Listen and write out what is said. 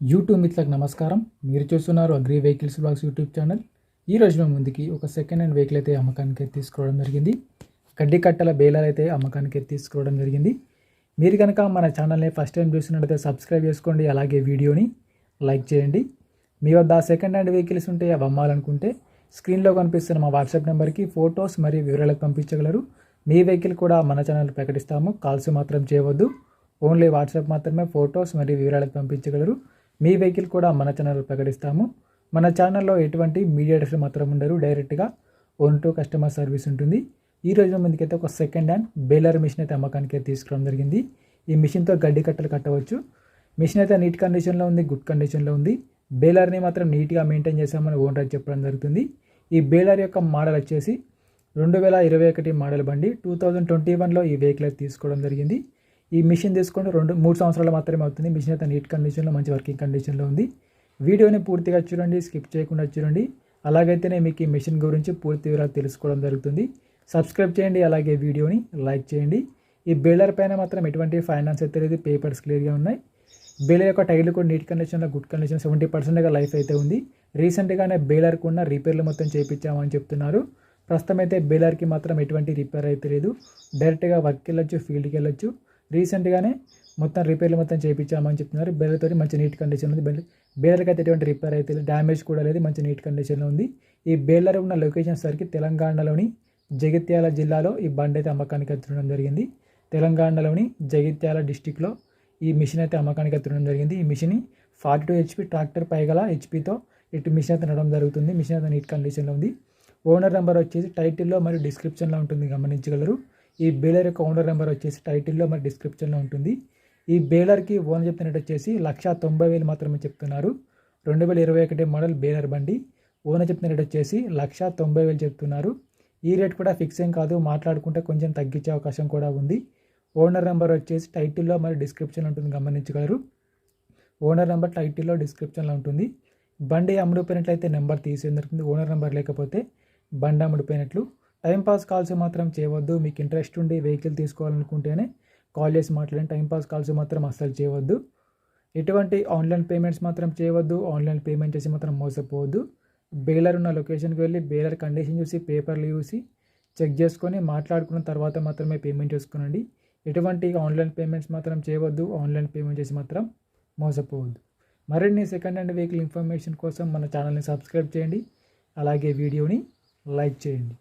YouTube మిత్రులకు నమస్కారం. మీరు చూస్తున్నారు agri vehicles blogs YouTube channel. ఈ రోజు మేము ముందుకి ఒక సెకండ్ హ్యాండ్ వెహికల్ అయితే అమ్మకానికి తీసుకోవడం జరిగింది. గడ్డి కట్టల బేలాలు అయితే అమ్మకానికి తీసుకోవడం జరిగింది. మీరు కనుక మన ఛానల్ని ఫస్ట్ టైం చూస్తున్నట్టయితే సబ్స్క్రైబ్ చేసుకోండి. అలాగే వీడియోని లైక్ చేయండి. మీ వద్ద సెకండ్ హ్యాండ్ వెహికల్స్ ఉంటే అవి అమ్మాలనుకుంటే స్క్రీన్లో కనిపిస్తున్న మా వాట్సాప్ నెంబర్కి ఫొటోస్ మరియు వివరాలకు పంపించగలరు. మీ వెహికల్ కూడా మన ఛానల్ ప్రకటిస్తాము. కాల్స్ మాత్రం చేయవద్దు. ఓన్లీ వాట్సాప్ మాత్రమే ఫొటోస్ మరియు వివరాలకు పంపించగలరు. మీ వెహికల్ కూడా మన ఛానల్ ప్రకటిస్తాము. మన ఛానల్లో ఎటువంటి మీడియేటర్స్ మాత్రం ఉండరు. డైరెక్ట్గా ఓన్ టు కస్టమర్ సర్వీస్ ఉంటుంది. ఈ రోజు ముందుకైతే ఒక సెకండ్ హ్యాండ్ బేలర్ మిషన్ అయితే అమ్మకానికి తీసుకురావడం జరిగింది. ఈ మిషన్తో గడ్డి కట్టలు కట్టవచ్చు. మిషన్ అయితే నీట్ కండిషన్లో ఉంది గుడ్ కండిషన్లో ఉంది. బేలర్ని మాత్రం నీట్గా మెయింటైన్ చేసామని ఓనర్ చెప్పడం జరుగుతుంది. ఈ బేలర్ యొక్క మోడల్ వచ్చేసి రెండు వేల ఇరవై ఒకటి మోడల్ బండి. టూ థౌజండ్ ట్వంటీ వన్లో ఈ వెహికల్ అయితే తీసుకోవడం జరిగింది. ఈ మిషన్ తీసుకుంటే రెండు మూడు సంవత్సరాలు మాత్రమే అవుతుంది. మిషన్ అయితే నీట్ కండిషన్లో మంచి వర్కింగ్ కండిషన్లో ఉంది. వీడియోని పూర్తిగా చూడండి స్కిప్ చేయకుండా చూడండి. అలాగైతేనే మీకు ఈ మిషన్ గురించి పూర్తి వివరాలు తెలుసుకోవడం జరుగుతుంది. సబ్స్క్రైబ్ చేయండి అలాగే వీడియోని లైక్ చేయండి. ఈ బేలర్ పైన మాత్రం ఎటువంటి ఫైనాన్స్ అయితే లేదు పేపర్స్ క్లియర్గా ఉన్నాయి. బేలర్ యొక్క టైర్లు కూడా నీట్ కండిషన్లో గుడ్ కండిషన్ సెవెంటీ పర్సెంట్గా లైఫ్ అయితే ఉంది. రీసెంట్గానే బేలర్కు ఉన్న రిపేర్లు మొత్తం చేయించామని చెప్తున్నారు. ప్రస్తుతం అయితే బేలర్కి మాత్రం ఎటువంటి రిపేర్ అయితే లేదు. డైరెక్ట్గా వర్క్కి వెళ్ళొచ్చు ఫీల్డ్కి వెళ్ళొచ్చు. రీసెంట్గానే మొత్తం రిపేర్లు మొత్తం చేయించామని చెప్తున్నారు. బేలర్తో మంచి నీట్ కండిషన్ ఉంది. బేలర్ బేలర్కి అయితే ఎటువంటి రిపేర్ అయితే డ్యామేజ్ కూడా లేదు. మంచి నీట్ కండిషన్లో ఉంది. ఈ బేలర్ ఉన్న లొకేషన్ సరికి తెలంగాణలోని జగిత్యాల జిల్లాలో ఈ బండి అయితే అమ్మకానికి ఎత్తడం జరిగింది. తెలంగాణలోని జగిత్యాల డిస్టిక్లో ఈ మిషన్ అయితే అమ్మకానికి ఎత్తడం జరిగింది. ఈ machine forty two HP tractor పైగల హెచ్పితో ఇటు మిషన్ అయితే నడవడం జరుగుతుంది. మిషన్ అయితే నీట్ కండిషన్లో ఉంది. ఓనర్ నెంబర్ వచ్చేసి టైటిల్లో మరియు డిస్క్రిప్షన్లో ఉంటుంది. గమనించగలరు. ఈ బేలర్ యొక్క ఓనర్ నెంబర్ వచ్చేసి టైటిల్లో మరి డిస్క్రిప్షన్లో ఉంటుంది. ఈ బేలర్కి ఓనర్ చెప్తున్నట్టు వచ్చేసి లక్ష తొంభై వేలు మాత్రమే చెప్తున్నారు. రెండు వేల ఇరవై ఒకటి మోడల్ బేలర్ బండి. ఓనర్ చెప్తున్నట్టు వచ్చేసి లక్ష తొంభై వేలు చెప్తున్నారు. ఈ రేట్ కూడా ఫిక్స్ ఏం కాదు మాట్లాడుకుంటే కొంచెం తగ్గించే అవకాశం కూడా ఉంది. ఓనర్ నెంబర్ వచ్చేసి టైటిల్లో మరి డిస్క్రిప్షన్ ఉంటుంది గమనించగలరు. ఓనర్ నెంబర్ టైటిల్లో డిస్క్రిప్షన్లో ఉంటుంది. బండి అమ్ముడిపోయినట్లయితే నెంబర్ తీసేందుకు ఓనర్ నెంబర్ లేకపోతే బండి అమ్ముడిపోయినట్లు. టైంపాస్ కాల్స్ మాత్రం చేయవద్దు. మీకు ఇంట్రెస్ట్ ఉండి వెహికల్ తీసుకోవాలనుకుంటేనే కాల్ చేసి మాట్లాడండి. టైంపాస్ కాల్స్ మాత్రం అస్సలు చేయవద్దు. ఎటువంటి ఆన్లైన్ పేమెంట్స్ మాత్రం చేయవద్దు. ఆన్లైన్ పేమెంట్ చేసి మాత్రం మోసపోవద్దు. బేలర్ ఉన్న లొకేషన్కి వెళ్ళి బేలర్ కండిషన్ చూసి పేపర్లు చూసి చెక్ చేసుకొని మాట్లాడుకున్న తర్వాత మాత్రమే పేమెంట్ చేసుకోనండి. ఎటువంటి ఆన్లైన్ పేమెంట్స్ మాత్రం చేయవద్దు. ఆన్లైన్ పేమెంట్ చేసి మాత్రం మోసపోవద్దు. మరిన్ని సెకండ్ హ్యాండ్ వెహికల్ ఇన్ఫర్మేషన్ కోసం మన ఛానల్ని సబ్స్క్రైబ్ చేయండి. అలాగే వీడియోని లైక్ చేయండి.